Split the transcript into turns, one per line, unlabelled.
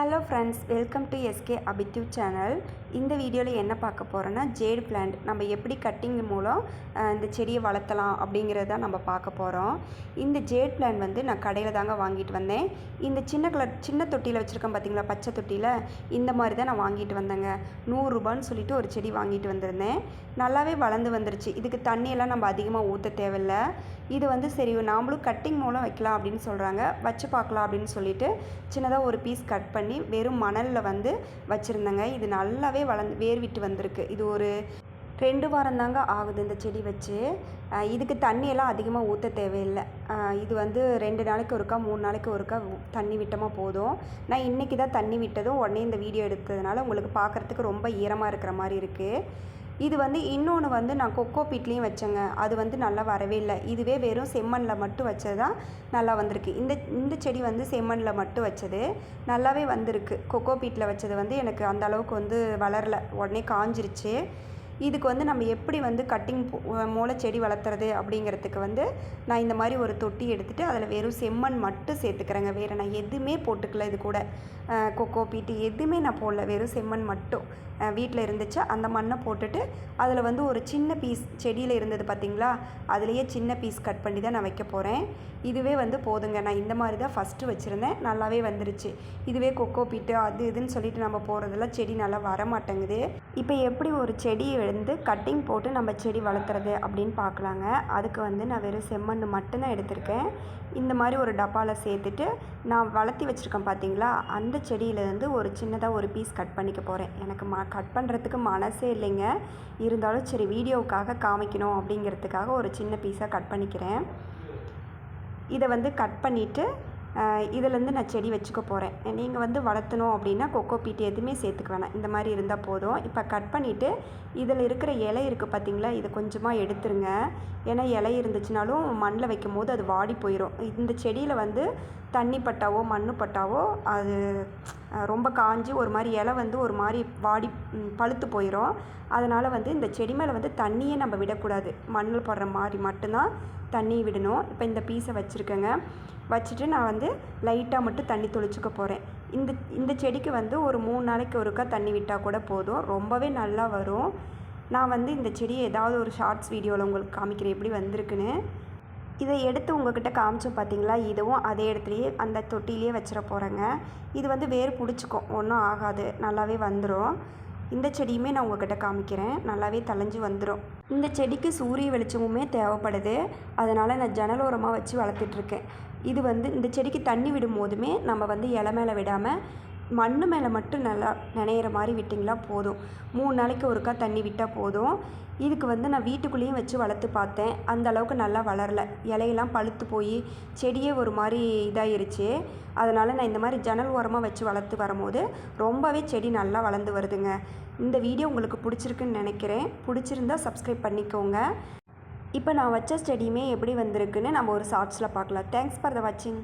Hello friends welcome to SK அபித்யூ channel இந்த வீடியோவில் என்ன பார்க்க போகிறோன்னா ஜேடு பிளான்ட் நம்ம எப்படி கட்டிங் மூலம் இந்த செடியை வளர்த்தலாம் அப்படிங்கிறத நம்ம பார்க்க போகிறோம் இந்த ஜேட் பிளான்ட் வந்து நான் கடையில் தாங்க வாங்கிட்டு வந்தேன். இந்த சின்ன கலர் சின்ன தொட்டியில் வச்சுருக்கேன் பார்த்தீங்களா பச்சை தொட்டியில்? இந்த மாதிரி தான் நான் வாங்கிட்டு வந்தேங்க. நூறுரூபான்னு சொல்லிட்டு ஒரு செடி வாங்கிட்டு வந்திருந்தேன். நல்லாவே வளர்ந்து வந்துருச்சு. இதுக்கு தண்ணியெல்லாம் நம்ம அதிகமாக ஊற்ற தேவையில்ல. இது வந்து சரி நாமளும் கட்டிங் மூலம் வைக்கலாம் அப்படின்னு சொல்கிறாங்க வச்சு பார்க்கலாம் அப்படின்னு சொல்லிட்டு சின்னதாக ஒரு பீஸ் கட் பண்ணி வெறும் மணலில் வந்து வச்சுருந்தேங்க. இது நல்லாவே வளர்ந்து வேர் விட்டு வந்திருக்கு. இது ஒரு ரெண்டு வாரம் தாங்க ஆகுது இந்த செடி வச்சு. இதுக்கு தண்ணியெல்லாம் அதிகமாக ஊற்ற தேவையில்லை. இது வந்து ரெண்டு நாளைக்கு ஒருக்கா மூணு நாளைக்கு ஒருக்கா தண்ணி விட்டமாக போதும். நான் இன்றைக்கி தான் தண்ணி விட்டதும் உடனே இந்த வீடியோ எடுத்ததுனால உங்களுக்கு பார்க்குறதுக்கு ரொம்ப ஈரமாக இருக்கிற மாதிரி இருக்குது இது வந்து இன்னொன்று வந்து நான் கொக்கோ பீட்லேயும் வச்சேங்க. அது வந்து நல்லா வரவே இல்லை. இதுவே வெறும் செம்மண்ணில் மட்டும் வச்சது தான் நல்லா வந்திருக்கு. இந்த இந்த செடி வந்து செம்மண்ணில் மட்டும் வச்சது. நல்லாவே வந்திருக்கு. கொக்கோ பீட்டில் வச்சது வந்து எனக்கு அந்த அளவுக்கு வந்து வளரல. உடனே காஞ்சிருச்சு. இதுக்கு வந்து நம்ம எப்படி வந்து கட்டிங் மூளை செடி வளர்த்துறது அப்படிங்கிறதுக்கு வந்து நான் இந்த மாதிரி ஒரு தொட்டி எடுத்துகிட்டு அதில் வெறும் செம்மண் மட்டும் சேர்த்துக்கிறேங்க. வேறு நான் எதுவுமே போட்டுக்கல இது கூட. கொக்கோ பீட்டு எதுவுமே நான் போடல. வெறும் செம்மண் மட்டும். வீட்டில் இருந்துச்சு. அந்த மண்ணை போட்டுட்டு அதில் வந்து ஒரு சின்ன பீஸ் செடியில் இருந்தது பார்த்தீங்களா அதுலேயே சின்ன பீஸ் கட் பண்ணி தான் நான் வைக்க போகிறேன் இதுவே வந்து போதுங்க. நான் இந்த மாதிரி தான் ஃபஸ்ட்டு வச்சுருந்தேன். நல்லாவே வந்துருச்சு. இதுவே கொக்கோ பீட்டு அது இதுன்னு சொல்லிட்டு நம்ம போகிறதெல்லாம் செடி நல்லா வர மாட்டேங்குது இப்போ எப்படி ஒரு செடி வந்து கட்டிங் போட்டு நம்ம செடி வளர்த்துறது அப்படின்னு பார்க்கலாங்க அதுக்கு வந்து நான் வெறும் செம்மண் மட்டும்தான் எடுத்திருக்கேன். இந்த மாதிரி ஒரு டப்பாவில் சேர்த்துட்டு நான் வளர்த்தி வச்சுருக்கேன் பார்த்தீங்களா அந்த செடியிலேருந்து ஒரு சின்னதாக ஒரு பீஸ் கட் பண்ணிக்க போகிறேன் எனக்கு ம கட் பண்ணுறதுக்கு மனசே இல்லைங்க. இருந்தாலும் சரி வீடியோவுக்காக காமிக்கணும் அப்படிங்கிறதுக்காக ஒரு சின்ன பீஸாக கட் பண்ணிக்கிறேன். இதை வந்து கட் பண்ணிவிட்டு இதிலேருந்து நான் செடி வச்சுக்க போகிறேன் நீங்கள் வந்து வளர்த்தணும் அப்படின்னா கொக்கோ பீட் எதுவுமே சேர்த்துக்க வேணாம். இந்த மாதிரி இருந்தால் போதும். இப்போ கட் பண்ணிவிட்டு இதில் இருக்கிற இலை இருக்குது பார்த்தீங்களா இதை கொஞ்சமாக எடுத்துருங்க. ஏன்னா இலை இருந்துச்சுனாலும் மண்ணில் வைக்கும் போது அது வாடி போயிடும் இந்த செடியில் வந்து தண்ணி பட்டாவோ மண் பட்டாவோ அது ரொம்ப காஞ்சி ஒரு மாதிரி இலை வந்து ஒரு மாதிரி வாடி பழுத்து போயிடும் அதனால் வந்து இந்த செடி மேலே வந்து தண்ணியே நம்ம விடக்கூடாது. மண்ணில் போடுற மாதிரி மட்டும்தான் தண்ணி விடணும். இப்போ இந்த பீஸை வச்சுருக்கேங்க. வச்சுட்டு நான் வந்து லைட்டாக மட்டும் தண்ணி தொளிச்சுக்க போகிறேன் இந்த இந்த செடிக்கு வந்து ஒரு மூணு நாளைக்கு ஒருக்கா தண்ணி விட்டால் கூட போதும். ரொம்பவே நல்லா வரும். நான் வந்து இந்த செடியை ஏதாவது ஒரு ஷார்ட்ஸ் வீடியோவில் உங்களுக்கு காமிக்கிறேன். எப்படி வந்திருக்குன்னு. இதை எடுத்து உங்ககிட்ட காமிச்சோம் பார்த்தீங்களா? இதுவும் அதே இடத்துலையே அந்த தொட்டிலேயே வச்சிட போகிறேங்க இது வந்து வேர் பிடிச்சிக்கும் ஒன்றும் ஆகாது. நல்லாவே வந்துடும் இந்த செடியுமே நான் உங்ககிட்ட காமிக்கிறேன். நல்லாவே தலைஞ்சு வந்துடும் இந்த செடிக்கு சூரிய வெளிச்சமுமே தேவைப்படுது. அதனால் நான் ஜனலோரமாக ஓரமாக வச்சு வளர்த்துட்ருக்கேன் இது வந்து இந்த செடிக்கு தண்ணி விடும் போதுமே நம்ம வந்து இலை மேலே விடாமல் மண் மேலே மட்டும் நல்லா நனையிற மாதிரி விட்டிங்களா போதும். மூணு நாளைக்கு ஒருக்கா தண்ணி விட்டால் போதும். இதுக்கு வந்து நான் வீட்டுக்குள்ளேயும் வச்சு வளர்த்து பார்த்தேன். அந்த அளவுக்கு நல்லா வளரல. இலையெல்லாம் பழுத்து போய் செடியே ஒரு மாதிரி இதாயிருச்சு. அதனால் நான் இந்த மாதிரி ஜன்னல் ஓரமாக வச்சு வளர்த்து வரும்போது ரொம்பவே செடி நல்லா வளர்ந்து வருதுங்க. இந்த வீடியோ உங்களுக்கு பிடிச்சிருக்குன்னு நினைக்கிறேன். பிடிச்சிருந்தா சப்ஸ்கிரைப் பண்ணிக்கோங்க. இப்போ நான் வச்ச செடியுமே எப்படி வந்திருக்குன்னு நம்ம ஒரு ஷார்ட்ஸில் பார்க்கலாம். தேங்க்ஸ் ஃபார் த வாட்சிங்